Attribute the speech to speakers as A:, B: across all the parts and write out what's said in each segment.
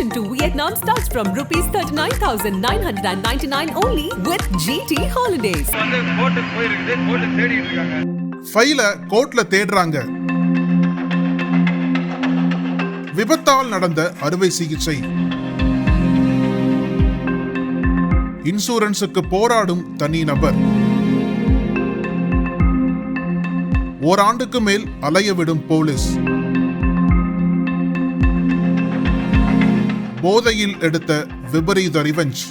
A: Vacation to Vietnam starts from rupees 39,999 only with GT Holidays.
B: வந்து கோர்ட்டுக்கு போயிருக்குது court தேடிட்டு இருக்காங்க
C: ஃபைல கோர்ட்ல தேடுறாங்க. விபத்தால் நடந்த அறுவை சிகிச்சை. இன்சூரன்ஸுக்கு போராடும் தனி நபர். ஓராண்டுக்கு மேல் அலைய விடும் போலீஸ். போதையில் எடுத்த விபரீத ரிவெஞ்ச்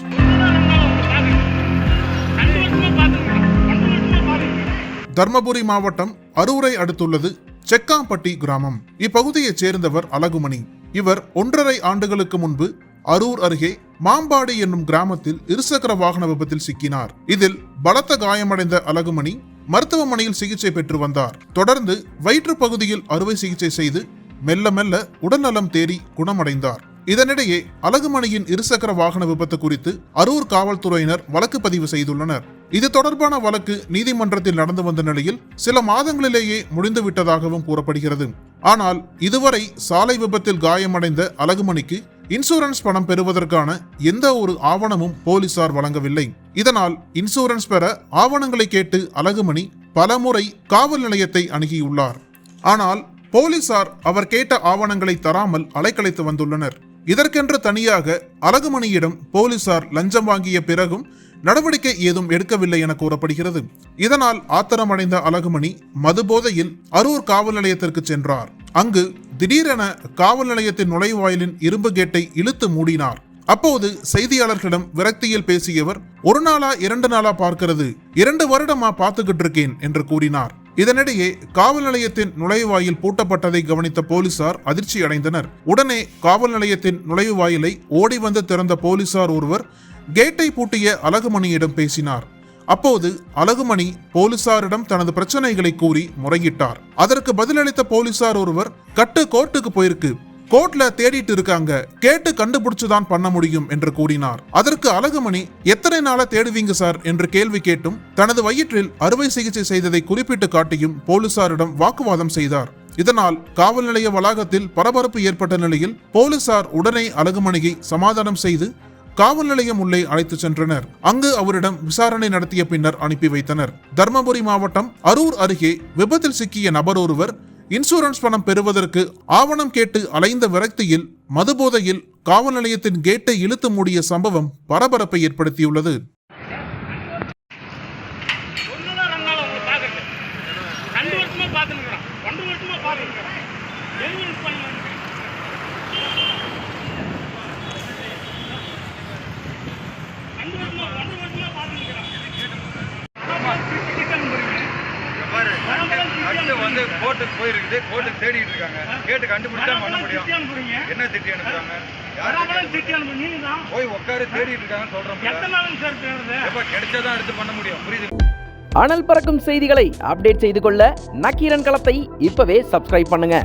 C: தர்மபுரி மாவட்டம் அரூரை அடுத்துள்ளது செக்காம்பட்டி கிராமம். இப்பகுதியைச் சேர்ந்தவர் அழகுமணி. இவர் ஒன்றரை ஆண்டுகளுக்கு முன்பு அரூர் அருகே மாம்பாடி என்னும் கிராமத்தில் இருசக்கர வாகன விபத்தில் சிக்கினார். இதில் பலத்த காயமடைந்த அழகுமணி மருத்துவமனையில் சிகிச்சை பெற்று வந்தார். தொடர்ந்து வயிற்று பகுதியில் அறுவை சிகிச்சை செய்து மெல்ல மெல்ல உடல்நலம் தேறி குணமடைந்தார். இதனிடையே அழகுமணியின் இருசக்கர வாகன விபத்து குறித்து அரூர் காவல்துறையினர் வழக்கு பதிவு செய்துள்ளனர். இது தொடர்பான வழக்கு நீதிமன்றத்தில் நடந்து வந்த நிலையில் சில மாதங்களிலேயே முடிந்துவிட்டதாகவும் கூறப்படுகிறது. ஆனால் இதுவரை சாலை விபத்தில் காயமடைந்த அழகுமணிக்கு இன்சூரன்ஸ் பணம் பெறுவதற்கான எந்த ஒரு ஆவணமும் போலீசார் வழங்கவில்லை. இதனால் இன்சூரன்ஸ் பெற ஆவணங்களை கேட்டு அழகுமணி பலமுறை காவல் நிலையத்தை அணுகியுள்ளார். ஆனால் போலீசார் அவர் கேட்ட ஆவணங்களை தராமல் அலைக்கழித்து வந்துள்ளனர். இதற்கென்று தனியாக அழகுமணியிடம் போலீசார் லஞ்சம் வாங்கிய பிறகும் நடவடிக்கை ஏதும் எடுக்கவில்லை என கூறப்படுகிறது. இதனால் ஆத்திரமடைந்த அழகுமணி மதுபோதையில் அரூர் காவல் நிலையத்திற்கு சென்றார். அங்கு திடீரென காவல் நிலையத்தின் நுழைவாயிலின் இரும்பு கேட்டை இழுத்து மூடினார். அப்போது செய்தியாளர்களிடம் விரக்தியில் பேசியவர் ஒரு நாளா இரண்டு நாளா பார்க்கிறது. இரண்டு வருடமா பார்த்துக்கிட்டு இருக்கேன் என்று கூறினார். இதனிடையே காவல் நிலையத்தின் நுழைவாயில் பூட்டப்பட்டதை கவனித்த போலீசார் அதிர்ச்சி அடைந்தனர் உடனே காவல் நிலையத்தின் நுழைவாயிலை ஓடி வந்து திறந்த போலீசார் ஒருவர் கேட்டை பூட்டிய அழகுமணியிடம் பேசினார். அப்போது அழகுமணி போலீசாரிடம் தனது பிரச்சனைகளை கூறி முறையிட்டார். அதற்கு பதிலளித்த போலீசார் ஒருவர் கட்டு கோர்ட்டுக்கு போயிருக்கு. கோர்ட்ல தேடிட்டு இருக்காங்க. கேட்டு கண்டுபிடிச்சுதான் பண்ண முடியும் என்று கூறினார். அதற்கு அழகுமணி எத்தனை நாள தேடுவீங்க சார்? என்று கேள்வி கேட்டும் தனது வயிற்றில் அறுவை சிகிச்சை செய்ததை குறிப்பிட்டு காட்டியும் போலீசாரிடம் வாக்குவாதம் செய்தார். இதனால் காவல் நிலைய வளாகத்தில் பரபரப்பு ஏற்பட்ட நிலையில் போலீசார் உடனே அழகுமணியை சமாதானம் செய்து காவல் நிலையம் உள்ளே அழைத்து சென்றனர். அங்கு அவரிடம் விசாரணை நடத்திய பின்னர் அனுப்பி வைத்தனர். தர்மபுரி மாவட்டம் அரூர் அருகே விபத்தில் சிக்கிய நபர் ஒருவர் இன்சூரன்ஸ் பணம் பெறுவதற்கு ஆவணம் கேட்டு அலைந்த விரக்தியில் மதுபோதையில் காவல் நிலையத்தின் கேட்டை இழுத்து மூடிய சம்பவம் பரபரப்பை ஏற்படுத்தியுள்ளது.
D: ஒண்ணுதான் ரெண்டு வருஷமா பார்த்துருக்குறோம் ரெண்டு வருஷமா பார்த்துருக்குறோம் எலிமெண்ட் பண்ணல ரெண்டு வருஷமா ரெண்டு வருஷமா பார்த்துருக்குறோம்
B: பாரு அடுத்து வந்து கோர்ட்டுக்கு போயிருக்குது. கோர்ட்டுக்கு தேடிட்டு இருக்காங்க. கேட்டு கண்டுபிடிச்சா பண்ண முடியும். என்ன திட்டி அனுப்புறாங்க? போய் உட்காரு தேடிட்டு இருக்காங்கன்னு சொல்றோம் எப்ப கிடைச்சாதான் எடுத்து பண்ண முடியும். புரியுது?
E: அனல் பறக்கும் செய்திகளை அப்டேட் செய்து கொள்ள நக்கீரன் களத்தை இப்பவே சப்ஸ்கிரைப் பண்ணுங்க.